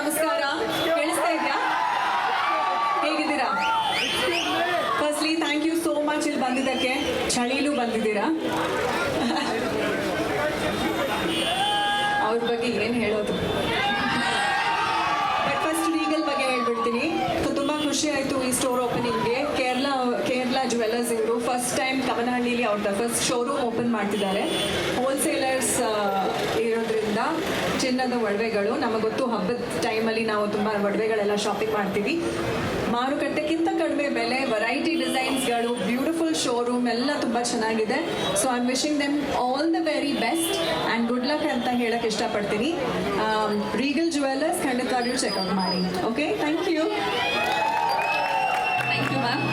ನಮಸ್ಕಾರ. ಕೇಳಿಸ್ತಾ ಇದ್ಯಾ? ಹೇಗಿದ್ದೀರಾ? Firstly thank you so much ಇಲ್ಲಿ ಬಂದಿದ್ದಕ್ಕೆ ಚಳಿಲೂ ಬಂದಿದ್ದೀರಾ? ಅವ್ರ ಬಗ್ಗೆ ಏನು ಹೇಳೋದು? ಬಟ್ ಫಸ್ಟ್ ಲೀಗಲ್ ಬಗ್ಗೆ ಹೇಳ್ಬಿಡ್ತೀನಿ. ತುಂಬ ಖುಷಿ ಆಯಿತು ಈ ಸ್ಟೋರ್ ಓಪನಿಂಗ್ಗೆ ಕೇರಳ ಕೇರಳ ಜುವೆಲ್ಲರ್ಸ್ ಇವರು ಫಸ್ಟ್ ಟೈಮ್ ಕಮನಹಳ್ಳಿಲಿ ಅವ್ರದ್ದು ಫಸ್ಟ್ ಶೋರೂಮ್ ಓಪನ್ ಮಾಡ್ತಿದ್ದಾರೆ. ಹೋಲ್ಸೇಲರ್ಸ್ ಚಿನ್ನದ ಒಡವೆಗಳು. ನಮಗೆ ಗೊತ್ತು ಹಬ್ಬದ ಟೈಮಲ್ಲಿ ನಾವು ತುಂಬ ಒಡವೆಗಳೆಲ್ಲ ಶಾಪಿಂಗ್ ಮಾಡ್ತೀವಿ. ಮಾರುಕಟ್ಟೆಗಿಂತ ಕಡಿಮೆ ಬೆಲೆ ವೆರೈಟಿ ಡಿಸೈನ್ಸ್ಗಳು ಬ್ಯೂಟಿಫುಲ್ ಶೋರೂಮ್ ಎಲ್ಲ ತುಂಬ ಚೆನ್ನಾಗಿದೆ. So I wishing them all the very best and good luck ಅಂತ ಹೇಳಕ್ಕೆ ಇಷ್ಟಪಡ್ತೀನಿ. ರೀಗಲ್ ಜುವೆಲ್ಲರ್ಸ್ ಖಂಡಿತವಾಗಿಯೂ ಚೆಕ್ಔಟ್ ಮಾಡಿ. Okay thank you thank you ma'am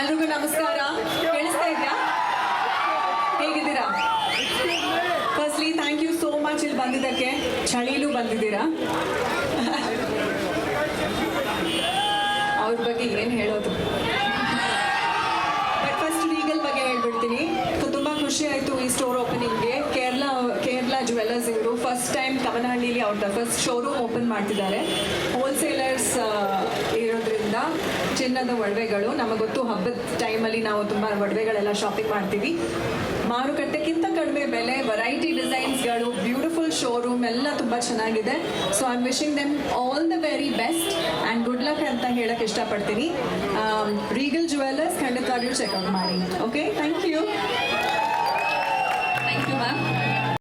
ಎಲ್ರಿಗೂ ನಮಸ್ಕಾರ ಕೇಳಿಸ್ತಾ ಇದೆಯಾ ಹೇಗಿದ್ದೀರಾ firstly thank you so much ಇಲ್ಲಿ ಬಂದಿದ್ದಕ್ಕೆ ಚಳಿಲೂ ಬಂದಿದ್ದೀರಾ? ಅವ್ರ ಬಗ್ಗೆ ಏನು ಹೇಳೋದು? ಬಟ್ ಫಸ್ಟ್ ಲೀಗಲ್ ಬಗ್ಗೆ ಹೇಳ್ಬಿಡ್ತೀನಿ. ತುಂಬ ಖುಷಿ ಆಯಿತು ಈ ಸ್ಟೋರ್ ಓಪನಿಂಗ್ಗೆ ಕೇರಳ ಕೇರಳ ಜುವೆಲ್ಲರ್ಸ್ ಇವರು ಫಸ್ಟ್ ಟೈಮ್ ಕಮನಹಳ್ಳಿಲಿ ಅವ್ರದ್ದು ಫಸ್ಟ್ ಶೋರೂಮ್ ಓಪನ್ ಮಾಡ್ತಿದ್ದಾರೆ. ಹೋಲ್ಸೇಲರ್ಸ್ ಇರೋದ್ರಿಂದ ಚಿನ್ನದ ಒಡವೆಗಳು, ನಮಗೆ ಗೊತ್ತು ಹಬ್ಬದ ಟೈಮಲ್ಲಿ ನಾವು ತುಂಬ ಒಡವೆಗಳೆಲ್ಲ ಶಾಪಿಂಗ್ ಮಾಡ್ತೀವಿ. ಮಾರುಕಟ್ಟೆಗಿಂತ ಕಡಿಮೆ ಬೆಲೆ ವೆರೈಟಿ ಶೋರೂಮ್ ಎಲ್ಲ ತುಂಬ ಚೆನ್ನಾಗಿದೆ. So I am wishing them all the very best and good luck ಅಂತ ಹೇಳಕ್ಕೆ ಇಷ್ಟಪಡ್ತೀನಿ. ರೀಗಲ್ ಜುವೆಲ್ಲರ್ಸ್ ಖಂಡಿತವಾಗಿಯೂ ಚೆಕ್ಔಟ್ ಮಾಡಿ. Okay thank you thank you ma'am